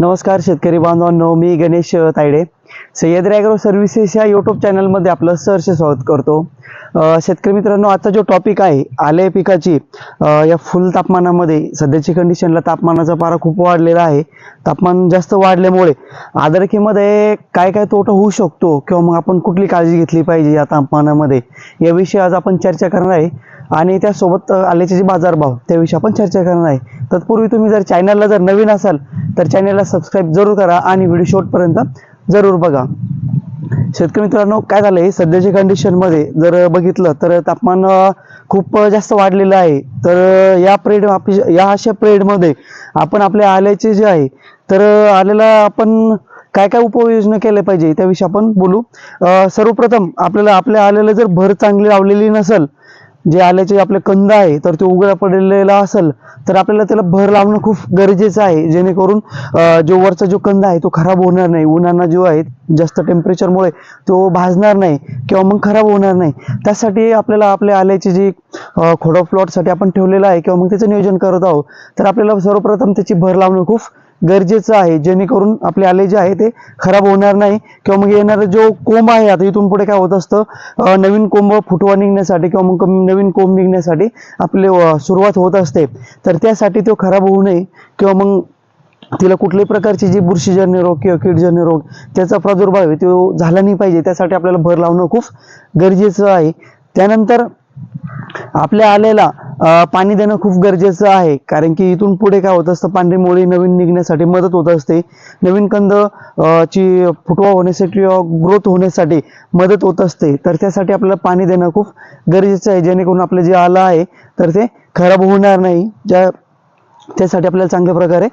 नमस्कार शेतकरी बांधवांनो मी गणेश तायडे. सह्याद्री ॲग्रो सर्व्हिसेस या यूट्यूब चॅनलमध्ये आपलं सहर्ष स्वागत करतो. शेतकरी मित्रांनो आजचा जो टॉपिक आहे आले पिकाची या फुल तापमानामध्ये सध्याची कंडिशनला तापमानाचा पारा खूप वाढलेला आहे. तापमान जास्त वाढल्यामुळे आदरकीमध्ये काय काय तोटा होऊ शकतो किंवा मग आपण कुठली काळजी घेतली पाहिजे या तापमानामध्ये याविषयी आज आपण चर्चा करणार आहे. आणि त्यासोबत आल्याचे जे बाजारभाव त्याविषयी आपण चर्चा करणार आहे. तत्पूर्वी तुम्ही जर चॅनलला जर नवीन असाल तर चॅनलला सबस्क्राईब जरूर करा आणि व्हिडिओ शेवटपर्यंत जरूर बघा. शेतकरी मित्रांनो काय झालंय? सध्याच्या कंडिशनमध्ये जर बघितलं तर तापमान खूप जास्त वाढलेलं आहे. तर या प्रेड या अशा प्रेडमध्ये आपण आपल्या आल्याचे जे आहे तर आलेला आल्याला आपण काय काय उपाययोजना केल्या पाहिजे? त्याविषयी आपण बोलू. सर्वप्रथम आपल्याला आपल्या आल्याला जर भर चांगली लावलेली नसेल जे आल्याचे आपले कंद आहे तर ते उघडा पडलेला असेल तर आपल्याला त्याला भर लावणं खूप गरजेचं आहे. जेणेकरून जो वरचा जो कंद आहे तो खराब होणार नाही. उन्हाना जो आहे जास्त टेम्परेचरमुळे तो भाजणार नाही किंवा मग खराब होणार नाही. त्यासाठी आपल्याला आपल्या आल्याची जी खोडा प्लॉटसाठी आपण ठेवलेला आहे किंवा मग त्याचं नियोजन करत आहोत तर आपल्याला सर्वप्रथम त्याची भर लावणं खूप गरजेचं आहे. जेणेकरून आपले आले जे आहे ते खराब होणार नाही किंवा मग येणारा जो कोंब आहे आता इथून पुढे काय होत असतं नवीन कोंब फुटवा निघण्यासाठी किंवा मग नवीन कोंब निघण्यासाठी आपले सुरुवात होत असते. तर त्यासाठी तो खराब होऊ नये किंवा मग तिला कुठल्याही प्रकारची जी बुरशीजन्य रोग किंवा कीडजन्य रोग त्याचा प्रादुर्भाव आहे तो झाला नाही पाहिजे. त्यासाठी आपल्याला भर लावणं खूप गरजेचं आहे. त्यानंतर आपल्या आलेला पाणी देणं खूप गरजेचं आहे. कारण की इथून पुढे काय होत असतं पांढरी मोळी नवीन निघण्यासाठी मदत होत असते. नवीन कंद ची फुटवा होण्यासाठी ग्रोथ होण्यासाठी मदत होत असते. तर त्यासाठी आपल्याला पाणी देणं खूप गरजेचं आहे. जेणेकरून आपलं जे आलं आहे तर ते खराब होणार नाही. ज्या त्यासाठी आपल्याला चांगल्या प्रकारे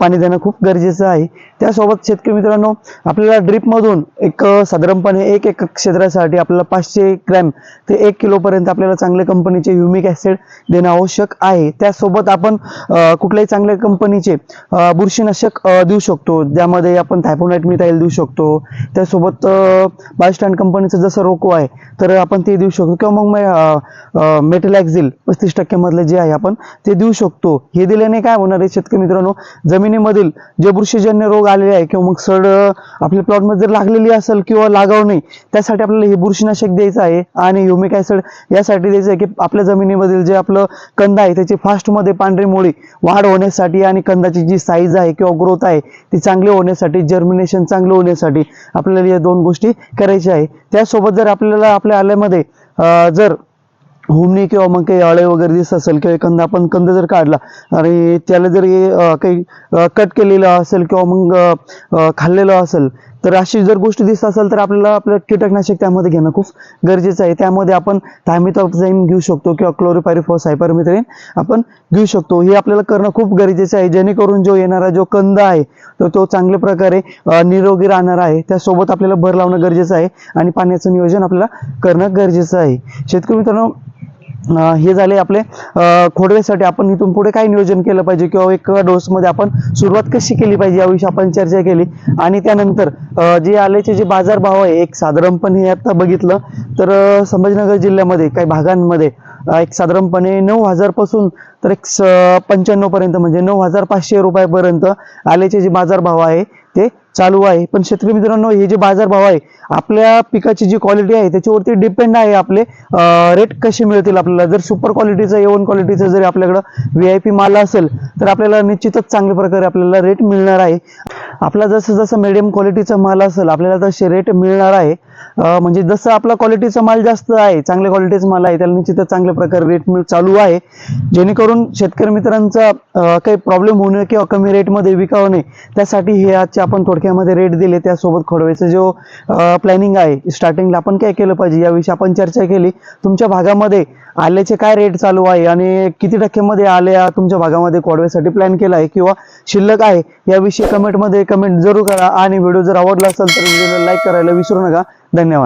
पाणी देणं खूप गरजेचं आहे. त्यासोबत शेतकरी मित्रांनो आपल्याला ड्रीपमधून एक साधारणपणे एक एक क्षेत्रासाठी आपल्याला पाचशे ग्रॅम ते एक किलोपर्यंत आपल्याला चांगल्या कंपनीचे ह्युमिक ॲसिड देणं आवश्यक आहे. त्यासोबत आपण कुठल्याही चांगल्या कंपनीचे बुरशीनाशक देऊ शकतो. ज्यामध्ये आपण थायपोनाईट मिथाईल देऊ शकतो. त्यासोबत बायस्टँड कंपनीचं जसं रोको आहे तर आपण ते देऊ शकतो. किंवा मग मेटलॅक्झिल पस्तीस टक्क्यामधलं जे आहे आपण ते देऊ शकतो. हे दिल्याने काय होणार आहे शेतकरी मित्रांनो? जमिनीमधील जे बुरशीजन्य रोग आलेले आहे किंवा मग सड आपल्या प्लॉटमध्ये जर लागलेली असेल किंवा लागाव नाही त्यासाठी आपल्याला हे बुरशीनाशक द्यायचं आहे आणि ह्युमिक ॲसिड यासाठी द्यायचं आहे की आपल्या जमिनीमधील जे आपलं कंद आहे त्याची फास्टमध्ये पांढरी मुळी वाढ होण्यासाठी आणि कंदाची जी साईज आहे किंवा ग्रोथ आहे ती चांगली होण्यासाठी जर्मिनेशन चांगलं होण्यासाठी आपल्याला या दोन गोष्टी करायच्या आहे. त्यासोबत जर आपल्याला आपल्या आल्यामध्ये जर होमणी किंवा मग काही अळे वगैरे दिसत असेल किंवा एखादा आपण कंद जर काढला आणि त्याला जर हे, काही कट केलेलं असेल किंवा मग खाल्लेलं असेल तर अशी जर गोष्टी दिसत असेल तर आपल्याला आपलं कीटकनाशक त्यामध्ये घेणं खूप गरजेचं आहे. त्यामध्ये आपण थायमिथॉक्झाईन घेऊ शकतो किंवा क्लोरोपायरिफॉस हायपरमिथ्रेन आपण घेऊ शकतो. हे आपल्याला करणं खूप गरजेचं आहे. जेणेकरून जो येणारा जो कंद आहे तर तो चांगल्या प्रकारे निरोगी राहणार आहे. त्यासोबत आपल्याला भर लावणं गरजेचं आहे आणि पाण्याचं नियोजन आपल्याला करणं गरजेचं आहे. शेतकरी मित्रांनो हे झाले आपले खोडवेसाठी आपण इथून पुढे काय नियोजन केलं पाहिजे किंवा एक डोसमध्ये आपण सुरुवात कशी केली पाहिजे याविषयी आपण चर्चा केली. आणि त्यानंतर जे आल्याचे जे बाजारभाव आहे एक साधारणपणे आता बघितलं तर संभाजीनगर जिल्ह्यामध्ये काही भागांमध्ये एक साधारणपणे नऊ हजारपासून तर एक स पंच्याण्णवपर्यंत म्हणजे नऊ हजार पाचशे रुपयापर्यंत आल्याचे जे बाजारभाव आहे ते चालू आहे. पण शेतकरी मित्रांनो हे जे बाजारभाव आहे आपल्या पिकाची जी क्वालिटी आहे त्याच्यावरती डिपेंड आहे आपले रेट कसे मिळतील आपल्याला. जर सुपर क्वालिटीचा ए वन क्वालिटीचा जरी आपल्याकडं व्ही आय पी माल असेल तर आपल्याला निश्चितच चांगल्या प्रकारे आपल्याला रेट मिळणार आहे. आपला जसं जसं मिडियम क्वालिटीचा माल असेल आपल्याला तसे रेट मिळणार आहे. म्हणजे जसं आपला क्वालिटीचा माल जास्त आहे चांगल्या क्वालिटीचा माल आहे त्याला निश्चितच चांगल्या प्रकारे रेट मिळ चालू आहे. जेणेकरून शेतकरी मित्रांचा काही प्रॉब्लेम होऊ नये किंवा कमी रेटमध्ये विकावं नये त्यासाठी हे आजचे आपण थोडक्यामध्ये रेट दिले. त्यासोबत खोडव्याचं जो प्लॅनिंग आहे स्टार्टिंगला आपण काय केलं पाहिजे याविषयी आपण चर्चा केली. तुमच्या भागामध्ये आल्याचे काय रेट चालू आहे? आणि किती टक्क्यामध्ये आल्या तुमच्या भागामध्ये कॉडवेसाठी प्लॅन केला आहे किंवा शिल्लक आहे? याविषयी कमेंटमध्ये कमेंट जरूर करा आणि व्हिडिओ जर आवडला असेल तर व्हिडिओला लाईक करायला विसरू नका. धन्यवाद.